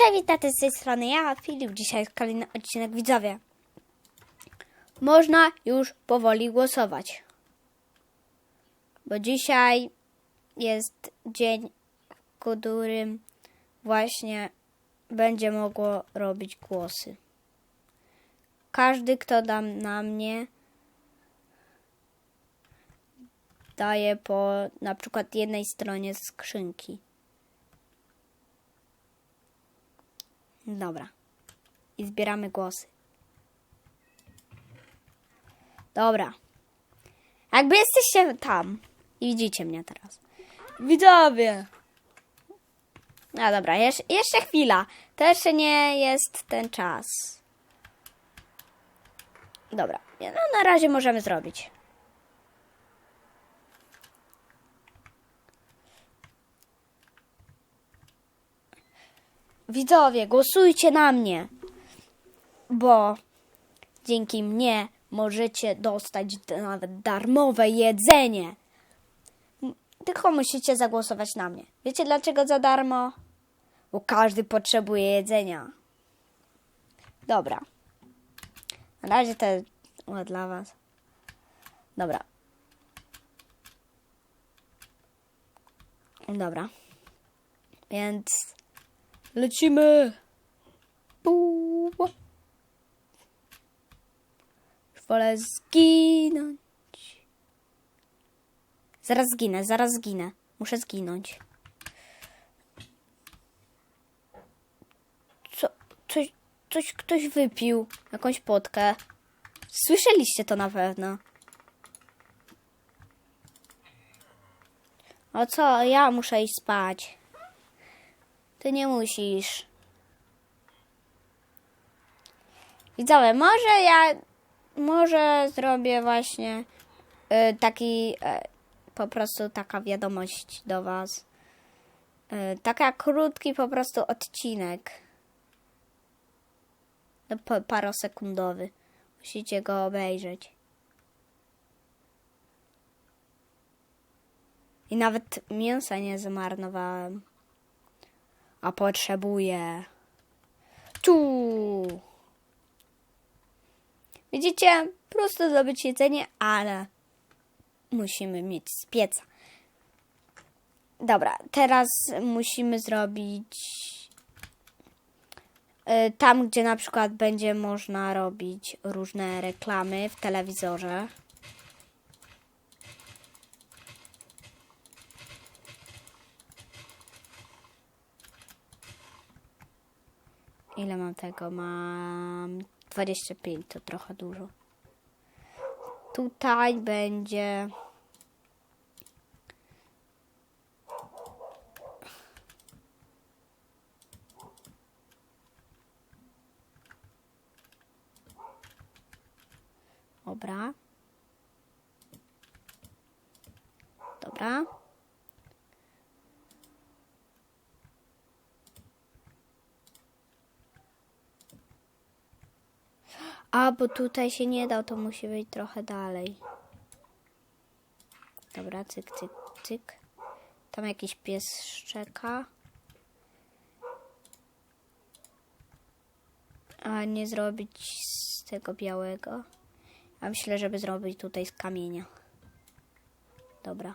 Cześć, witajcie z tej strony ja, Filip. Dzisiaj jest kolejny odcinek widzowie. Można już powoli głosować. Bo dzisiaj jest dzień, w którym właśnie będzie mogło robić głosy. Każdy, kto da na mnie, daje po na przykład jednej stronie skrzynki. Dobra. I zbieramy głosy. Dobra. Jakby jesteście tam i widzicie mnie teraz. Widzowie! No dobra, jeszcze, jeszcze chwila. To jeszcze nie jest ten czas. Dobra, no na razie możemy zrobić. Widzowie, głosujcie na mnie, bo dzięki mnie możecie dostać nawet darmowe jedzenie. Tylko musicie zagłosować na mnie. Wiecie dlaczego za darmo? Bo każdy potrzebuje jedzenia. Dobra. Na razie to o, dla was. Dobra. Dobra. Więc Lecimy! Puu. Już wolę zginąć. Zaraz zginę, zaraz zginę. Muszę zginąć. Co? Coś, coś ktoś wypił. Jakąś potkę. Słyszeliście to na pewno. O co? Ja muszę iść spać. Ty nie musisz. Widzowie, może ja może zrobię właśnie y, taki y, po prostu taka wiadomość do was. Y, taka krótki po prostu odcinek. No, pa- parosekundowy. Musicie go obejrzeć. I nawet mięsa nie zmarnowałem a potrzebuję. Tu. Widzicie? Prosto zdobyć jedzenie, ale musimy mieć z pieca. Dobra, teraz musimy zrobić y, tam, gdzie na przykład będzie można robić różne reklamy w telewizorze. Ile mam tego? Mam 25, to trochę dużo. Tutaj będzie. Dobra. Dobra. A, bo tutaj się nie dał, to musi być trochę dalej. Dobra, cyk, cyk, cyk. Tam jakiś pies szczeka. A nie zrobić z tego białego. A myślę, żeby zrobić tutaj z kamienia. Dobra.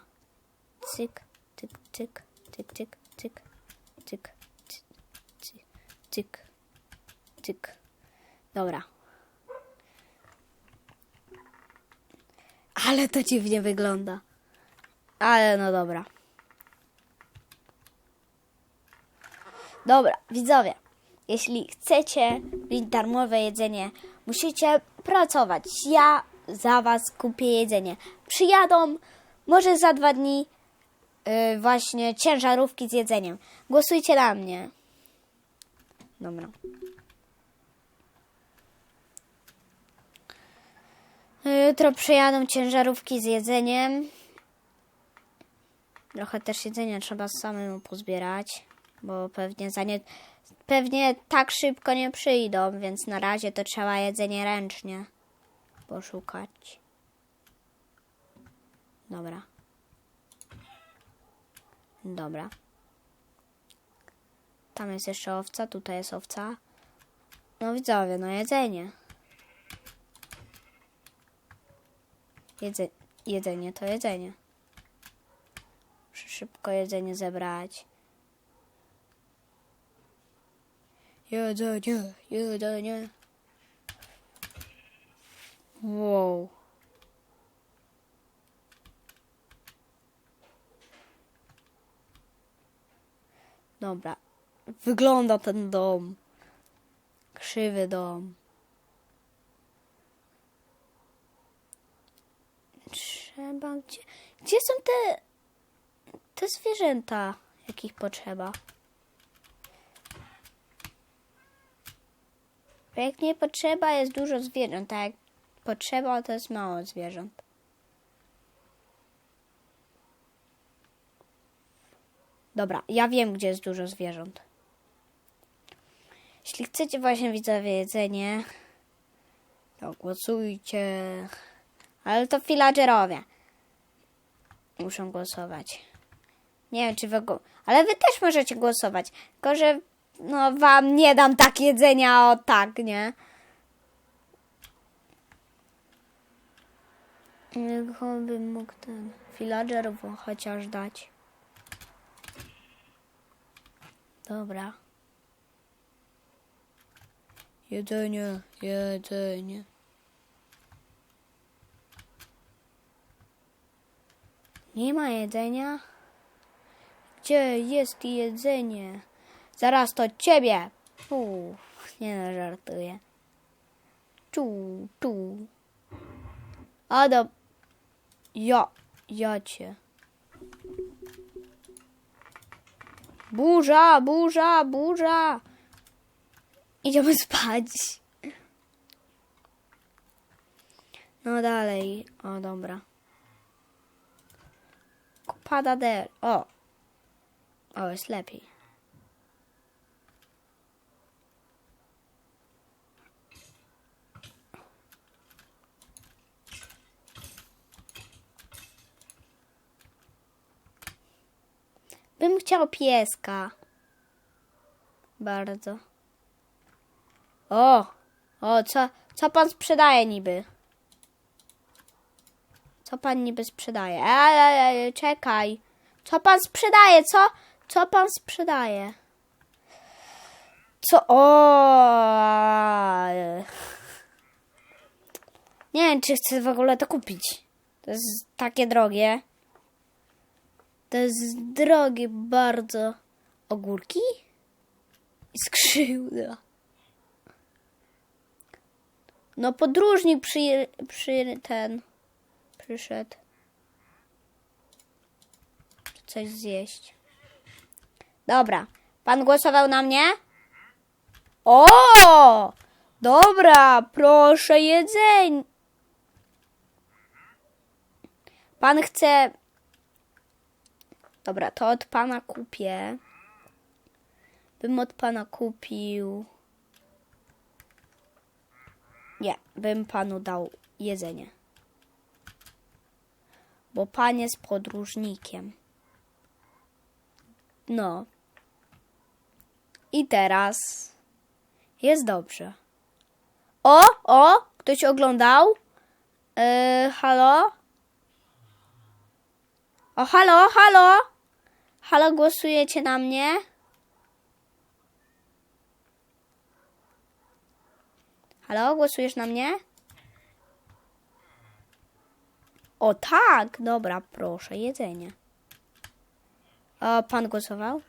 Cyk, cyk, cyk, cyk, cyk, cyk, cyk, cyk, cyk, cyk. Dobra. Ale to dziwnie wygląda. Ale no dobra. Dobra, widzowie. Jeśli chcecie mieć darmowe jedzenie, musicie pracować. Ja za was kupię jedzenie. Przyjadą może za dwa dni yy, właśnie ciężarówki z jedzeniem. Głosujcie na mnie. Dobra. Jutro przyjadą ciężarówki z jedzeniem. Trochę też jedzenia trzeba samemu pozbierać, bo pewnie za nie, pewnie tak szybko nie przyjdą, więc na razie to trzeba jedzenie ręcznie poszukać. Dobra. Dobra. Tam jest jeszcze owca, tutaj jest owca. No widzowie, no jedzenie. Jedze jedzenie to jedzenie. Muszę szybko jedzenie zebrać. Jedzenie, jedzenie. Wow. Dobra. Wygląda ten dom. Krzywy dom. Trzeba gdzie. Gdzie są te. te zwierzęta, jakich potrzeba? Bo jak nie potrzeba, jest dużo zwierząt, a jak potrzeba, to jest mało zwierząt. Dobra, ja wiem, gdzie jest dużo zwierząt. Jeśli chcecie właśnie widzowie jedzenie, to głosujcie. Ale to villagerowie muszą głosować. Nie wiem, czy wy. Ale wy też możecie głosować. Tylko, że no wam nie dam tak jedzenia o tak, nie? Jak bym mógł ten villager chociaż dać. Dobra. Jedzenie, jedzenie. Nie ma jedzenia? Gdzie jest jedzenie? Zaraz to ciebie! Uff, nie no, żartuję. Tu, tu. A do... Ja, ja cię. Burza, burza, burza. Idziemy spać. No dalej. O, dobra. Pada del. O. O, jest lepiej. Bym chciał pieska. Bardzo. O! O, co, co pan sprzedaje niby? Co pan niby sprzedaje? Ej, ej, ej, czekaj. Co pan sprzedaje? Co? Co pan sprzedaje? Co? O! Nie wiem, czy chcę w ogóle to kupić. To jest takie drogie. To jest drogie bardzo. Ogórki? I skrzydła. No podróżnik przy, przy ten przyszedł. Coś zjeść. Dobra. Pan głosował na mnie? O! Dobra, proszę jedzenie. Pan chce. Dobra, to od pana kupię. Bym od pana kupił. Nie, bym panu dał jedzenie. Bo pan jest podróżnikiem. No. I teraz jest dobrze. O, o, ktoś oglądał? Yy, halo? O, halo, halo? Halo, głosujecie na mnie? Halo, głosujesz na mnie? O tak, dobra, proszę, jedzenie. A pan głosował?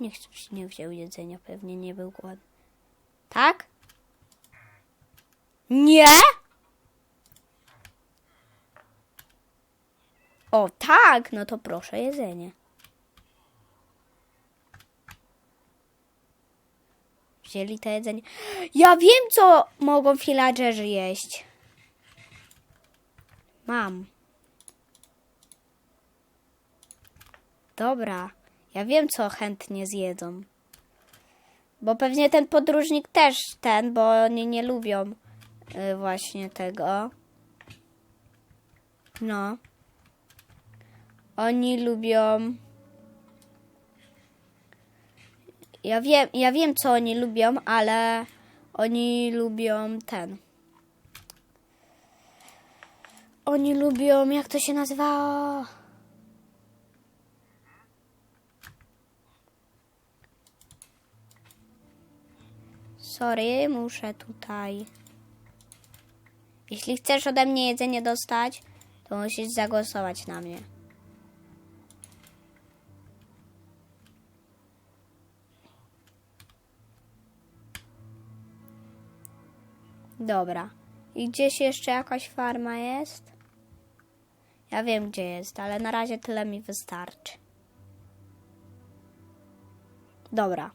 Nie, ch- nie wziął jedzenia, pewnie nie był głodny. Tak? Nie? O tak, no to proszę jedzenie. Wzięli to jedzenie. Ja wiem, co mogą villagerzy jeść. Mam. Dobra. Ja wiem, co chętnie zjedzą. Bo pewnie ten podróżnik też ten, bo oni nie lubią y, właśnie tego. No. Oni lubią Ja wiem, ja wiem, co oni lubią, ale oni lubią ten. Oni lubią, jak to się nazywa? Sorry, muszę tutaj. Jeśli chcesz ode mnie jedzenie dostać, to musisz zagłosować na mnie. Dobra. I gdzieś jeszcze jakaś farma jest? Ja wiem, gdzie jest, ale na razie tyle mi wystarczy. Dobra.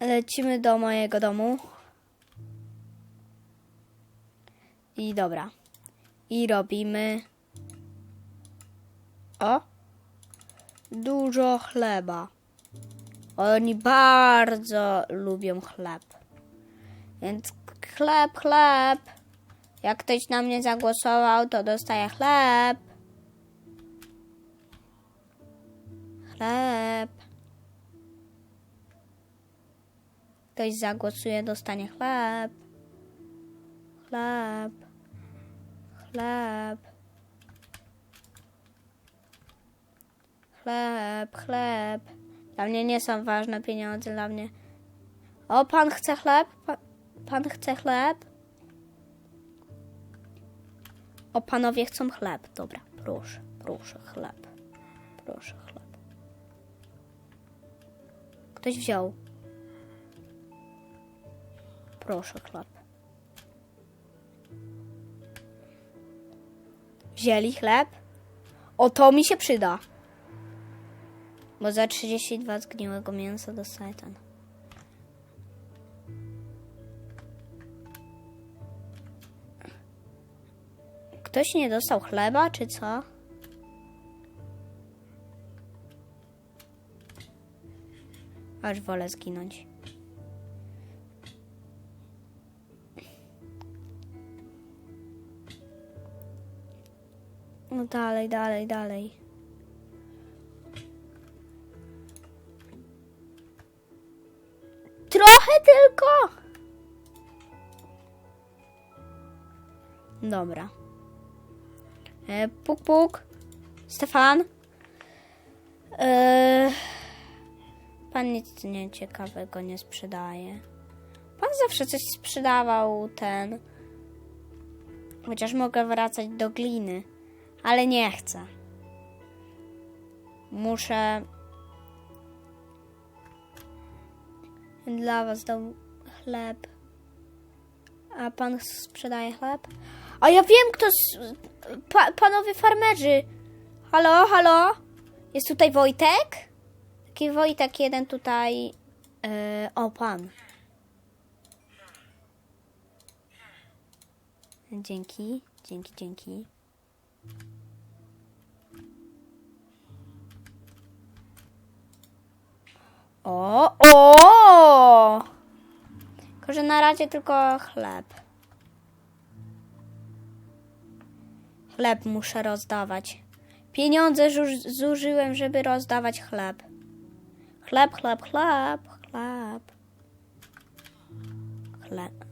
Lecimy do mojego domu. I dobra. I robimy. O! Dużo chleba. Oni bardzo lubią chleb. Więc chleb, chleb. Jak ktoś na mnie zagłosował, to dostaje chleb. Chleb. Ktoś zagłosuje, dostanie chleb. Chleb. Chleb. Chleb, chleb. Dla mnie nie są ważne pieniądze, dla mnie. O, pan chce chleb? Pan, pan chce chleb? O, panowie chcą chleb. Dobra, proszę, proszę, chleb. Proszę, chleb. Ktoś wziął. Proszę, chleb. Wzięli chleb? O, to mi się przyda. Bo za 32 zgniłego mięsa dostaję ten. Ktoś nie dostał chleba, czy co? Aż wolę zginąć. No dalej, dalej, dalej. Trochę tylko. Dobra. E, puk, puk. Stefan. E, pan nic nieciekawego nie sprzedaje. Pan zawsze coś sprzedawał ten. Chociaż mogę wracać do gliny. Ale nie chcę. Muszę dla was dał chleb. A pan sprzedaje chleb? A ja wiem, kto. Pa, panowie farmerzy. Halo, halo? Jest tutaj Wojtek? Taki Wojtek jeden tutaj. Yy, o, pan. Dzięki, dzięki, dzięki. O, o! Tylko, że na razie tylko chleb. Chleb muszę rozdawać. Pieniądze zużyłem, żeby rozdawać chleb. Chleb, chleb, chleb, chleb. Chleb.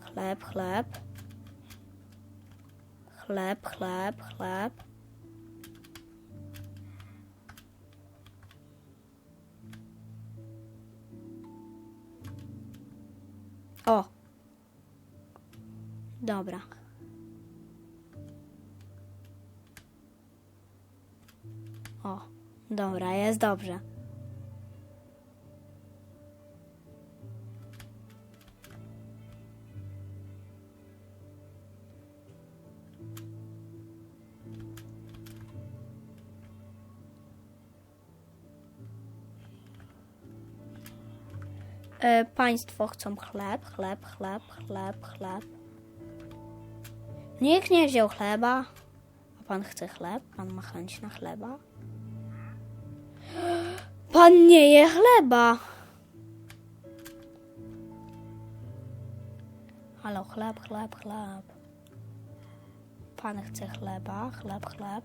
Chleb, chleb. Chleb, chleb, chleb. O. Dobra. Dobra, jest dobrze. E, państwo chcą chleb, chleb, chleb, chleb, chleb. Nikt nie wziął chleba. A pan chce chleb? Pan ma chęć na chleba? Pan nie je chleba. Halo, chleb, chleb, chleb. Pan chce chleba, chleb, chleb.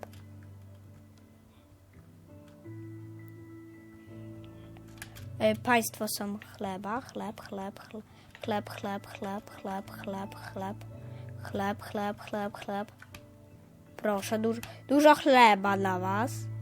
e, państwo są chleba, chleb, chleb, chleb, chleb, chleb, chleb, chleb, chleb, chleb, chleb, chleb, chleb, chleb. Proszę, duż, dużo chleba dla was.